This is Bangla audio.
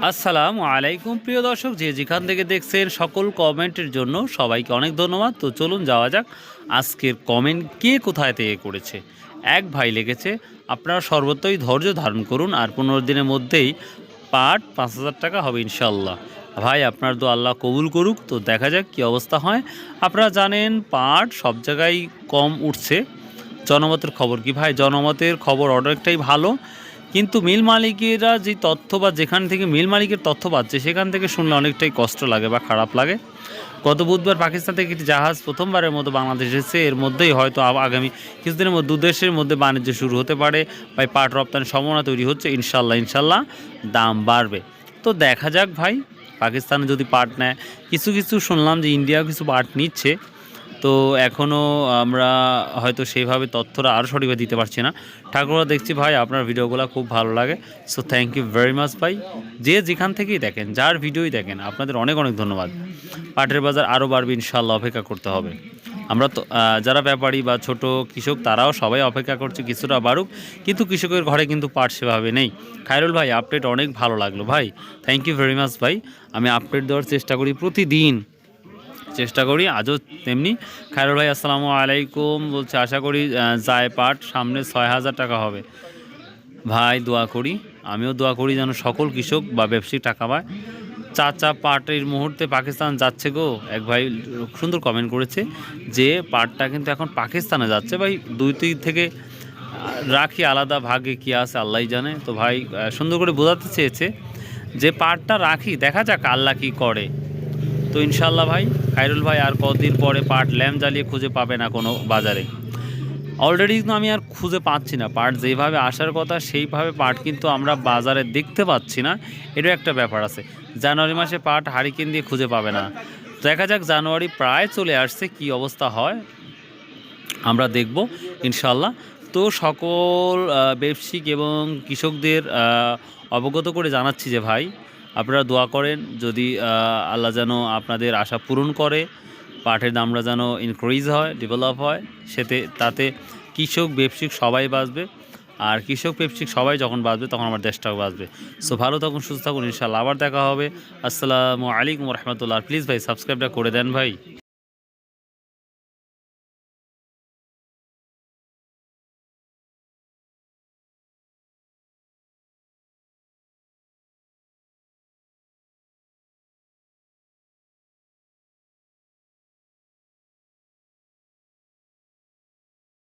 আসসালামু আলাইকুম, প্রিয় দর্শক, যে যেখান থেকে দেখছেন সকল কমেন্টের জন্য সবাইকে অনেক ধন্যবাদ। তো চলুন যাওয়া যাক, আজকের কমেন্ট কে কোথায় থেকে করেছে? এক ভাই লেগেছে আপনারা সর্বত্রই ধৈর্য ধারণ করুন আর পনেরো দিনের মধ্যেই পাট পাঁচ হাজার টাকা হবে ইনশাল্লাহ ভাই, আপনার তো আল্লাহ কবুল করুক। তো দেখা যাক কী অবস্থা হয়। আপনারা জানেন, পাট সব জায়গায় কম উঠছে। জনমতের খবর কি ভাই? জনমতের খবর অনেকটাই ভালো। কিন্তু মিল মালিকেরা যে তথ্য বা যেখান থেকে মিল মালিকের তথ্য পাচ্ছে, সেখান থেকে শুনলে অনেকটাই কষ্ট লাগে বা খারাপ লাগে। গত বুধবার পাকিস্তান থেকে একটি জাহাজ প্রথমবারের মতো বাংলাদেশ এসেছে। এর মধ্যেই হয়তো আগামী কিছুদিনের মধ্যে দু দেশের মধ্যে বাণিজ্য শুরু হতে পারে। বা পাট রপ্তানির সম্ভাবনা তৈরি হচ্ছে। ইনশাল্লাহ ইনশাল্লাহ দাম বাড়বে। তো দেখা যাক ভাই, পাকিস্তানে যদি পাট নেয়। কিছু কিছু শুনলাম যে ইন্ডিয়াও কিছু পাট নিচ্ছে। তো এখনও আমরা হয়তো সেইভাবে তথ্যটা আরও সঠিকভাবে দিতে পারছি না। ঠাকুররা দেখছি ভাই আপনার ভিডিওগুলো খুব ভালো লাগে। So thank you very much ভাই। যে যেখান থেকেই দেখেন, যার ভিডিওই দেখেন, আপনাদের অনেক অনেক ধন্যবাদ। পাটের বাজার আরও বাড়বে ইনশাল্লাহ অপেক্ষা করতে হবে। আমরা তো যারা ব্যাপারী বা ছোট কৃষক, তারাও সবাই অপেক্ষা করছে কিছুটা বাড়ুক, কিন্তু কৃষকের ঘরে কিন্তু পাট সেভাবে নেই। খায়রুল ভাই আপডেট অনেক ভালো লাগল ভাই। থ্যাংক ইউ ভেরি মাচ ভাই। আমি আপডেট দেওয়ার চেষ্টা করি প্রতিদিন। চেষ্টা করি, আজও তেমনি। খায়রুল ভাই, আসসালামু আলাইকুম। বলছে, আশা করি যায় পাট, সামনে ছয় হাজার টাকা হবে। ভাই, দোয়া করি। আমিও দোয়া করি যেন সকল কৃষক বা ব্যবসায়িক টাকা পায়। চাচা পাট এই মুহূর্তে পাকিস্তান যাচ্ছে গো। এক ভাই সুন্দর কমেন্ট করেছে যে, পাটটা কিন্তু এখন পাকিস্তানে যাচ্ছে। ভাই, দুই তিন থেকে রাখি আলাদা, ভাগে কি আছে আল্লাহ জানে। তো ভাই সুন্দর করে বোঝাতে চেয়েছে যে, পাটটা রাখি, দেখা যাক আল্লাহ কি করে। তো ইনশাল্লাহ ভাই খাইরুল ভাই আর কদিন পরে পাট ল্যাম্প জ্বালিয়ে খুঁজে পাবে না কোনো বাজারে। অলরেডি কিন্তু আমি আর খুঁজে পাচ্ছি না, পাট যেভাবে আসার কথা সেইভাবে পাট কিন্তু আমরা বাজারে দেখতে পাচ্ছি না, এরও একটা ব্যাপার আছে। জানুয়ারি মাসে পাট হারিকেন দিয়ে খুঁজে পাবে না। দেখা যাক জানুয়ারি প্রায় চলে আসছে, কি অবস্থা হয়, আমরা দেখব ইনশাল্লাহ তো সকল ব্যবসায়িক এবং কৃষকদের অবগত করে জানাচ্ছি যে ভাই আপনারা দোয়া করেন, যদি আল্লাহ যেন আপনাদের আশা পূরণ করে, পাঠের দামটা যেন ইনক্রিজ হয় ডেভেলপ হয়, সেতে, তাতে কৃষক ব্যবসিক সবাই বাঁচবে। আর কৃষক ব্যবসিক সবাই যখন বাঁচবে, তখন আমার দেশটাও বাঁচবে। সো ভালো থাকুন, সুস্থ থাকুন ইনশাল্লাহ আবার দেখা হবে। আসসালামু আলাইকুম রহমতুল্লাহ। প্লিজ ভাই সাবস্ক্রাইবটা করে দেন ভাই।